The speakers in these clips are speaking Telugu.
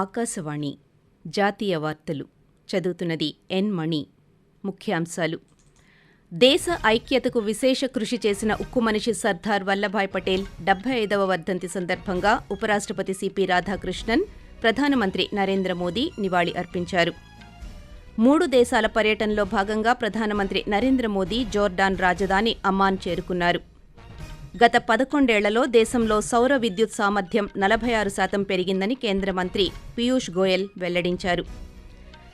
ఆకాశవాణి జాతీయ వార్తలు చదువుతున్నది ఎన్ మణి. ముఖ్యాంశాలు. దేశ ఐక్యతకు విశేష కృషి చేసిన ఉక్కు మనిషి సర్దార్ వల్లభాయ్ పటేల్ డెబ్బై ఐదవ వర్ధంతి సందర్భంగా ఉపరాష్ట్రపతి సిపి రాధాకృష్ణన్ ప్రధానమంత్రి నరేంద్ర మోదీ నివాళి అర్పించారు. మూడు దేశాల పర్యటనలో భాగంగా ప్రధానమంత్రి నరేంద్ర మోదీ జోర్డాన్ రాజధాని అమ్మాన్ చేరుకున్నారు. గత పదకొండేళ్ళలో దేశంలో సౌర విద్యుత్ సామర్థ్యం నలభై ఆరు శాతం పెరిగిందని కేంద్ర మంత్రి పీయూష్ గోయల్ వెల్లడించారు.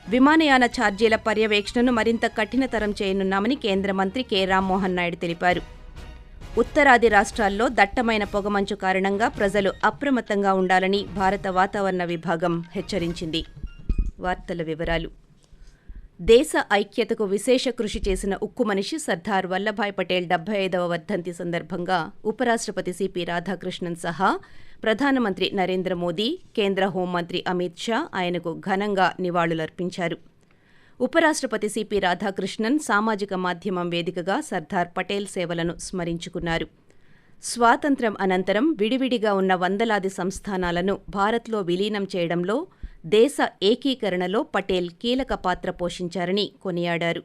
విమానయాన ఛార్జీల పర్యవేక్షణను మరింత కఠినతరం చేయనున్నామని కేంద్ర మంత్రి కె. రామ్మోహన్ నాయుడు తెలిపారు. ఉత్తరాది రాష్ట్రాల్లో దట్టమైన పొగమంచు కారణంగా ప్రజలు అప్రమత్తంగా ఉండాలని భారత వాతావరణ విభాగం హెచ్చరించింది. వార్తల వివరాలు. దేశ ఐక్యతకు విశేష కృషి చేసిన ఉక్కు మనిషి సర్దార్ వల్లభాయ్ పటేల్ డెబ్బై ఐదవ వర్ధంతి సందర్భంగా ఉపరాష్ట్రపతి సిపి రాధాకృష్ణన్ సహా ప్రధానమంత్రి నరేంద్ర మోదీ కేంద్ర హోంమంత్రి అమిత్ షా ఆయనకు ఘనంగా నివాళులర్పించారు. ఉపరాష్ట్రపతి సిపి రాధాకృష్ణన్ సామాజిక మాధ్యమం వేదికగా సర్దార్ పటేల్ సేవలను స్మరించుకున్నారు. స్వాతంత్ర్యం అనంతరం విడివిడిగా ఉన్న వందలాది సంస్థానాలను భారత్లో విలీనం చేయడంలో దేశ ఏకీకరణలో పటేల్ కీలక పాత్ర పోషించారని కొనియాడారు.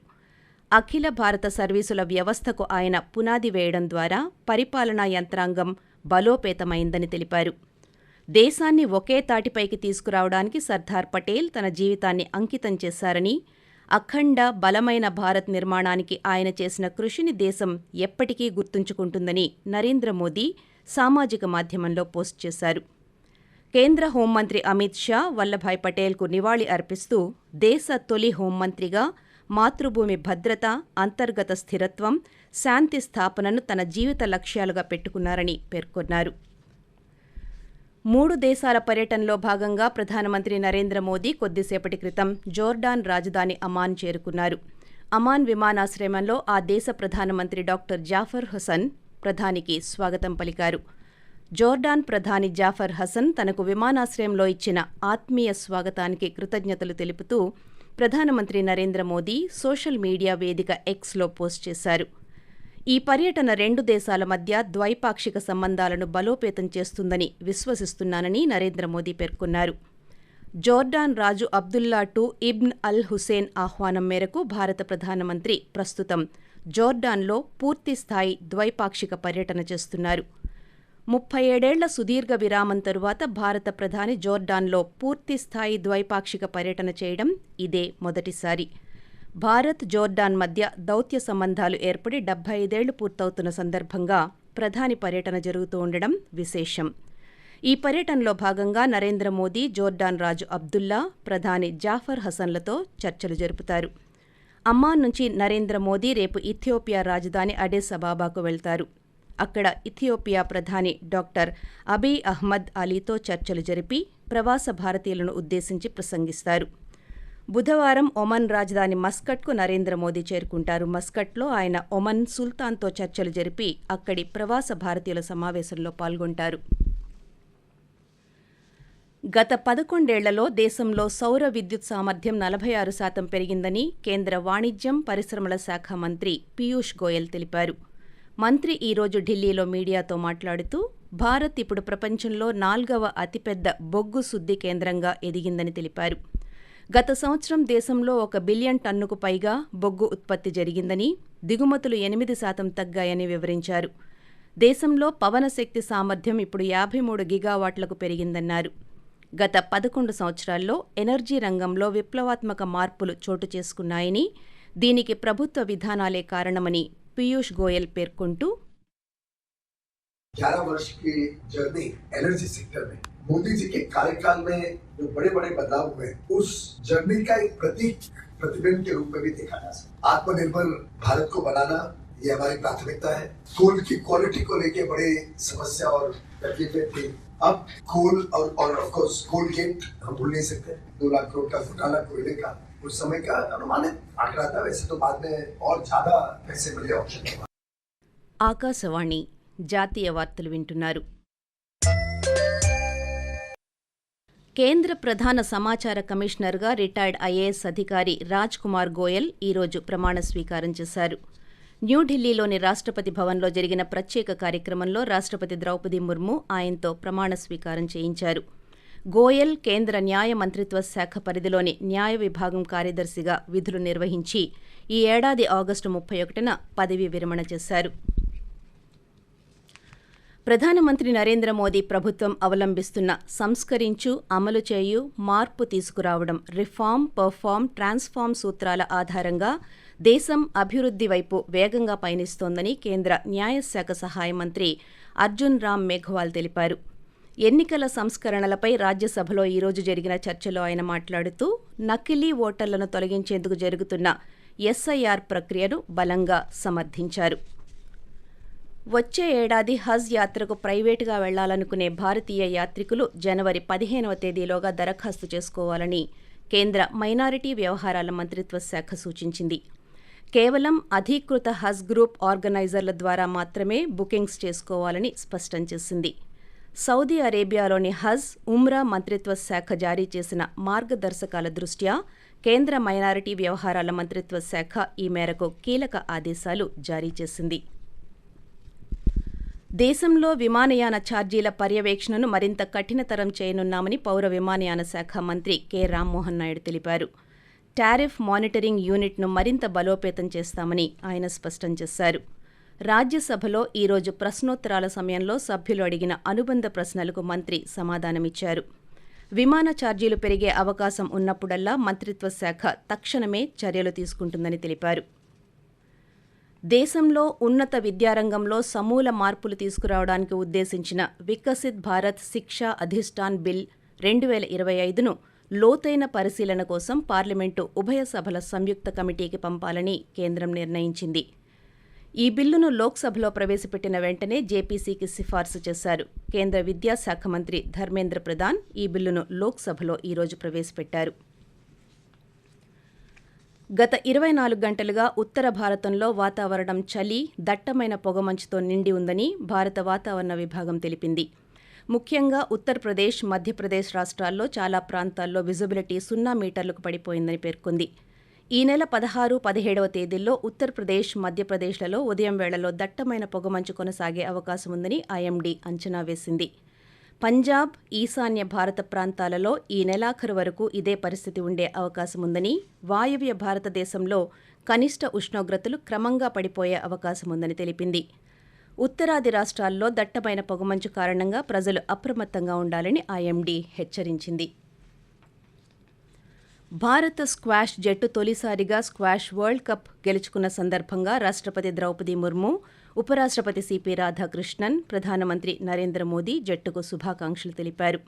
అఖిల భారత సర్వీసుల వ్యవస్థకు ఆయన పునాది వేయడం ద్వారా పరిపాలనా యంత్రాంగం బలోపేతమైందని తెలిపారు. దేశాన్ని ఒకే తాటిపైకి తీసుకురావడానికి సర్దార్ పటేల్ తన జీవితాన్ని అంకితం చేశారని అఖండ బలమైన భారత్ నిర్మాణానికి ఆయన చేసిన కృషిని దేశం ఎప్పటికీ గుర్తుంచుకుంటుందని నరేంద్ర మోదీ సామాజిక మాధ్యమంలో పోస్ట్ చేశారు. కేంద్ర హోంమంత్రి అమిత్ షా వల్లభాయ్ పటేల్కు నివాళి అర్పిస్తూ దేశ తొలి హోంమంత్రిగా మాతృభూమి భద్రత అంతర్గత స్థిరత్వం శాంతి స్థాపనను తన జీవిత లక్ష్యాలుగా పెట్టుకున్నారని పేర్కొన్నారు. మూడు దేశాల పర్యటనలో భాగంగా ప్రధానమంత్రి నరేంద్ర మోదీ కొద్దిసేపటి క్రితం జోర్డాన్ రాజధాని అమాన్ చేరుకున్నారు. అమాన్ విమానాశ్రయంలో ఆ దేశ ప్రధానమంత్రి డాక్టర్ జాఫర్ హుసన్ ప్రధానికి స్వాగతం పలికారు. జోర్డాన్ ప్రధాని జాఫర్ హసన్ తనకు విమానాశ్రయంలో ఇచ్చిన ఆత్మీయ స్వాగతానికి కృతజ్ఞతలు తెలుపుతూ ప్రధానమంత్రి నరేంద్ర మోదీ సోషల్ మీడియా వేదిక ఎక్స్లో పోస్ట్ చేశారు. ఈ పర్యటన రెండు దేశాల మధ్య ద్వైపాక్షిక సంబంధాలను బలోపేతం చేస్తుందని విశ్వసిస్తున్నానని నరేంద్ర మోదీ పేర్కొన్నారు. జోర్డాన్ రాజు Abdullah two Ibn al Hussein ఆహ్వానం మేరకు భారత ప్రధానమంత్రి ప్రస్తుతం జోర్డాన్లో పూర్తిస్థాయి ద్వైపాక్షిక పర్యటన చేస్తున్నారు. ముప్పై ఏడేళ్ళ సుదీర్ఘ విరామం తరువాత భారత ప్రధాని జోర్డాన్లో పూర్తిస్థాయి ద్వైపాక్షిక పర్యటన చేయడం ఇదే మొదటిసారి. భారత్ జోర్డాన్ మధ్య దౌత్య సంబంధాలు ఏర్పడి డెబ్బై ఐదేళ్ళు పూర్తవుతున్న సందర్భంగా ప్రధాని పర్యటన జరుగుతూ ఉండడం విశేషం. ఈ పర్యటనలో భాగంగా నరేంద్ర మోదీ జోర్డాన్ రాజు అబ్దుల్లా ప్రధాని జాఫర్ హసన్లతో చర్చలు జరుపుతారు. అమ్మాన్ నుంచి నరేంద్ర మోదీ రేపు ఇథియోపియా రాజధాని అడెస్ అబాబాకు వెళ్తారు. అక్కడ ఇథియోపియా ప్రధాని డాక్టర్ అబీ అహ్మద్ అలీతో చర్చలు జరిపి ప్రవాస భారతీయులను ఉద్దేశించి ప్రసంగిస్తారు. బుధవారం ఒమన్ రాజధాని మస్కట్కు నరేంద్ర మోదీ చేరుకుంటారు. మస్కట్లో ఆయన ఒమన్ సుల్తాన్తో చర్చలు జరిపి అక్కడి ప్రవాస భారతీయుల సమావేశంలో పాల్గొంటారు. గత పదకొండేళ్ళలో దేశంలో సౌర విద్యుత్ సామర్థ్యం నలభై ఆరు శాతం పెరిగిందని కేంద్ర వాణిజ్యం పరిశ్రమల శాఖ మంత్రి పీయూష్ గోయల్ తెలిపారు. మంత్రి ఈరోజు ఢిల్లీలో మీడియాతో మాట్లాడుతూ భారత్ ఇప్పుడు ప్రపంచంలో నాల్గవ అతిపెద్ద బొగ్గు శుద్ధి కేంద్రంగా ఎదిగిందని తెలిపారు. గత సంవత్సరం దేశంలో ఒక బిలియన్ టన్నుకు పైగా బొగ్గు ఉత్పత్తి జరిగిందని దిగుమతులు ఎనిమిది శాతం తగ్గాయని వివరించారు. దేశంలో పవన శక్తి సామర్థ్యం ఇప్పుడు యాభై మూడు గిగావాట్లకు పెరిగిందన్నారు. గత పదకొండు సంవత్సరాల్లో ఎనర్జీ రంగంలో విప్లవాత్మక మార్పులు చోటు చేసుకున్నాయని దీనికి ప్రభుత్వ విధానాలే కారణమని పీయూష్ గోయల్ పేర్కొంటూ ग्यारह वर्ष की जर्नी एनर्जी सेक्टर में मोदी जी के कार्यकाल में जो बड़े बड़े बदलाव हुए उस जर्नी का एक प्रतीक प्रतिबिंब के रूप में भी देखा जा सकता आत्मनिर्भर भारत को बनाना ये हमारी प्राथमिकता है कोल की क्वालिटी को लेके बड़ी समस्या और तकलीफें थी अब कोल और और ऑफ कोर्स कोल गेट हम भूल नहीं सकते दो लाख करोड़ का घोटाला कोयले का उस समय का अनुमानित आंकड़ा था वैसे तो बाद में और ज्यादा पैसे मिले ऑप्शन के बाद ఆకాశవాణి జాతీయ వార్తలు వింటున్నారు కేంద్ర ప్రధాన సమాచార కమిషనర్గా రిటైర్డ్ ఐఏఎస్ అధికారి రాజ్ కుమార్ గోయల్ ఈరోజు ప్రమాణ స్వీకారం చేశారు న్యూఢిల్లీలోని రాష్ట్రపతి భవన్లో జరిగిన ప్రత్యేక కార్యక్రమంలో రాష్ట్రపతి ద్రౌపది ముర్ము ఆయనతో ప్రమాణ స్వీకారం చేయించారు గోయల్ కేంద్ర న్యాయ మంత్రిత్వ శాఖ పరిధిలోని న్యాయ విభాగం కార్యదర్శిగా విధులు నిర్వహించి ఈ ఏడాది ఆగస్టు ముప్పై ఒకటిన పదవీ విరమణ చేశారు. ప్రధానమంత్రి నరేంద్ర మోదీ ప్రభుత్వం అవలంబిస్తున్న సంస్కరించు అమలు చేయు మార్పు తీసుకురావడం రిఫార్మ్ పర్ఫార్మ్ ట్రాన్స్ఫార్మ్ సూత్రాల ఆధారంగా దేశం అభివృద్ధి వైపు వేగంగా పయనిస్తోందని కేంద్ర న్యాయశాఖ సహాయ మంత్రి అర్జున్ రామ్ మేఘ్వాల్ తెలిపారు. ఎన్నికల సంస్కరణలపై రాజ్యసభలో ఈరోజు జరిగిన చర్చలో ఆయన మాట్లాడుతూ నకిలీ ఓటర్లను తొలగించేందుకు జరుగుతున్న ఎస్ఐఆర్ ప్రక్రియను బలంగా సమర్థించారు. వచ్చే ఏడాది హజ్ యాత్రకు ప్రైవేటుగా వెళ్ళాలనుకునే భారతీయ యాత్రికులు జనవరి పదిహేనవ తేదీలోగా దరఖాస్తు చేసుకోవాలని కేంద్ర మైనారిటీ వ్యవహారాల మంత్రిత్వ శాఖ సూచించింది. కేవలం అధీకృత హజ్ గ్రూప్ ఆర్గనైజర్ల ద్వారా మాత్రమే బుకింగ్స్ చేసుకోవాలని స్పష్టం చేసింది. సౌదీ అరేబియాలోని హజ్ ఉమ్రా మంత్రిత్వ శాఖ జారీ చేసిన మార్గదర్శకాల దృష్ట్యా కేంద్ర మైనారిటీ వ్యవహారాల మంత్రిత్వ శాఖ ఈ మేరకు కీలక ఆదేశాలు జారీ చేసింది. దేశంలో విమానయాన ఛార్జీల పర్యవేక్షణను మరింత కఠినతరం చేయనున్నామని పౌర విమానయాన శాఖ మంత్రి కె. రామ్మోహన్ నాయుడు తెలిపారు. టారిఫ్ మానిటరింగ్ యూనిట్ను మరింత బలోపేతం చేస్తామని ఆయన స్పష్టం చేశారు. రాజ్యసభలో ఈరోజు ప్రశ్నోత్తరాల సమయంలో సభ్యులు అడిగిన అనుబంధ ప్రశ్నలకు మంత్రి సమాధానమిచ్చారు. విమాన ఛార్జీలు పెరిగే అవకాశం ఉన్నప్పుడల్లా మంత్రిత్వ శాఖ తక్షణమే చర్యలు తీసుకుంటుందని తెలిపారు. దేశంలో ఉన్నత విద్యారంగంలో సమూల మార్పులు తీసుకురావడానికి ఉద్దేశించిన వికసిత్ భారత్ శిక్షా అధిష్టాన్ బిల్ రెండు వేల ఇరవై ఐదును లోతైన పరిశీలన కోసం పార్లమెంటు ఉభయ సభల సంయుక్త కమిటీకి పంపాలని కేంద్రం నిర్ణయించింది. ఈ బిల్లును లోక్సభలో ప్రవేశపెట్టిన వెంటనే జేపీసీకి సిఫార్సు చేశారు. కేంద్ర విద్యాశాఖ మంత్రి ధర్మేంద్ర ప్రధాన్ ఈ బిల్లును లోక్సభలో ఈరోజు ప్రవేశపెట్టారు. గత ఇరవై నాలుగు గంటలుగా ఉత్తర భారతంలో వాతావరణం చలి దట్టమైన పొగమంచుతో నిండి ఉందని భారత వాతావరణ విభాగం తెలిపింది. ముఖ్యంగా ఉత్తరప్రదేశ్ మధ్యప్రదేశ్ రాష్ట్రాల్లో చాలా ప్రాంతాల్లో విజిబిలిటీ సున్నా మీటర్లకు పడిపోయిందని పేర్కొంది. ఈ నెల పదహారు పదిహేడవ తేదీల్లో ఉత్తరప్రదేశ్ మధ్యప్రదేశ్లలో ఉదయం వేళలో దట్టమైన పొగమంచు కొనసాగే అవకాశం ఉందని ఐఎండీ అంచనా వేసింది. పంజాబ్ ఈశాన్య భారత ప్రాంతాలలో ఈ నెలాఖరు వరకు ఇదే పరిస్థితి ఉండే అవకాశం ఉందని వాయువ్య భారతదేశంలో కనిష్ట ఉష్ణోగ్రతలు క్రమంగా పడిపోయే అవకాశం ఉందని తెలిపింది. ఉత్తరాది రాష్ట్రాల్లో దట్టమైన పొగమంచు కారణంగా ప్రజలు అప్రమత్తంగా ఉండాలని ఐఎండీ హెచ్చరించింది. భారత స్క్వాష్ జట్టు తొలిసారిగా స్క్వాష్ వరల్డ్ కప్ గెలుచుకున్న సందర్భంగా రాష్ట్రపతి ద్రౌపది ముర్ము ఉపరాష్ట్రపతి సిపి రాధాకృష్ణన్ ప్రధానమంత్రి నరేంద్ర మోదీ జట్టుకు శుభాకాంక్షలు తెలిపారు.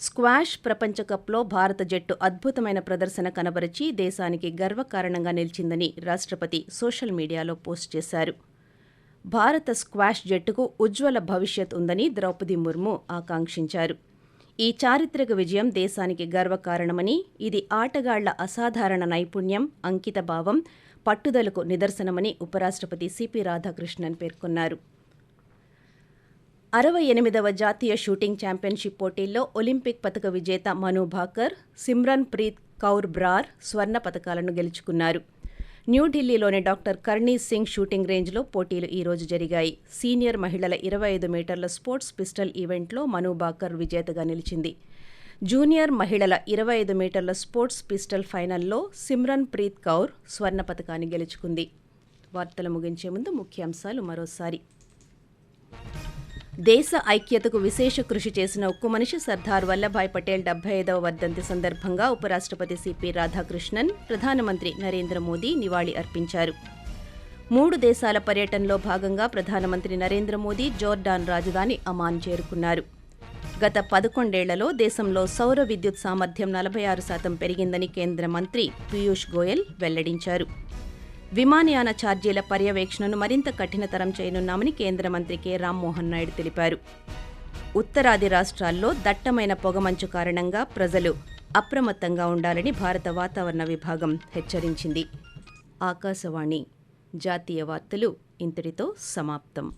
స్క్వాష్ ప్రపంచ కప్లో భారత జట్టు అద్భుతమైన ప్రదర్శన కనబరిచి దేశానికి గర్వకారణంగా నిలిచిందని రాష్ట్రపతి సోషల్ మీడియాలో పోస్ట్ చేశారు. భారత స్క్వాష్ జట్టుకు ఉజ్వల భవిష్యత్ ఉందని ద్రౌపది ముర్ము ఆకాంక్షించారు. ఈ చారిత్రక విజయం దేశానికి గర్వకారణమని ఇది ఆటగాళ్ళ అసాధారణ నైపుణ్యం అంకితభావం పట్టుదలకు నిదర్శనమని ఉపరాష్ట్రపతి సిపి రాధాకృష్ణన్ పేర్కొన్నారు. అరవై ఎనిమిదవ జాతీయ షూటింగ్ ఛాంపియన్షిప్ పోటీల్లో ఒలింపిక్ పథక విజేత మను భాకర్ సిమ్రన్ ప్రీత్ కౌర్ బ్రార్ స్వర్ణ పథకాలను గెలుచుకున్నారు. న్యూఢిల్లీలోని డాక్టర్ కర్ణీ సింగ్ షూటింగ్ రేంజ్లో పోటీలు ఈ రోజు జరిగాయి. సీనియర్ మహిళల ఇరవై ఐదు మీటర్ల స్పోర్ట్స్ పిస్టల్ ఈవెంట్లో మను బాకర్ విజేతగా నిలిచింది. జూనియర్ మహిళల ఇరవై ఐదు మీటర్ల స్పోర్ట్స్ పిస్టల్ ఫైనల్లో సిమ్రన్ ప్రీత్ కౌర్ స్వర్ణ పథకాన్ని గెలుచుకుంది. వార్తలు ముగించే ముందు ముఖ్యాంశాలు మరోసారి. దేశ ఐక్యతకు విశేష కృషి చేసిన ఉక్కు మనిషి సర్దార్ వల్లభాయ్ పటేల్ డెబ్బై ఐదవ వర్ధంతి సందర్భంగా ఉపరాష్ట్రపతి సిపి రాధాకృష్ణన్ ప్రధానమంత్రి నరేంద్ర మోదీ నివాళి అర్పించారు. మూడు దేశాల పర్యటనలో భాగంగా ప్రధానమంత్రి నరేంద్ర మోదీ జోర్డాన్ రాజధాని అమాన్ చేరుకున్నారు. గత పదకొండేళ్ళలో దేశంలో సౌర విద్యుత్ సామర్థ్యం నలభై ఆరు శాతం పెరిగిందని కేంద్ర మంత్రి పీయూష్ గోయల్ వెల్లడించారు. విమానయాన ఛార్జీల పర్యవేక్షణను మరింత కఠినతరం చేయనున్నామని కేంద్ర మంత్రి కె. రామ్మోహన్ నాయుడు తెలిపారు. ఉత్తరాది రాష్ట్రాల్లో దట్టమైన పొగమంచు కారణంగా ప్రజలు అప్రమత్తంగా ఉండాలని భారత వాతావరణ విభాగం హెచ్చరించింది. ఆకాశవాణి జాతీయ వార్తలు ఇంతటితో సమాప్తం.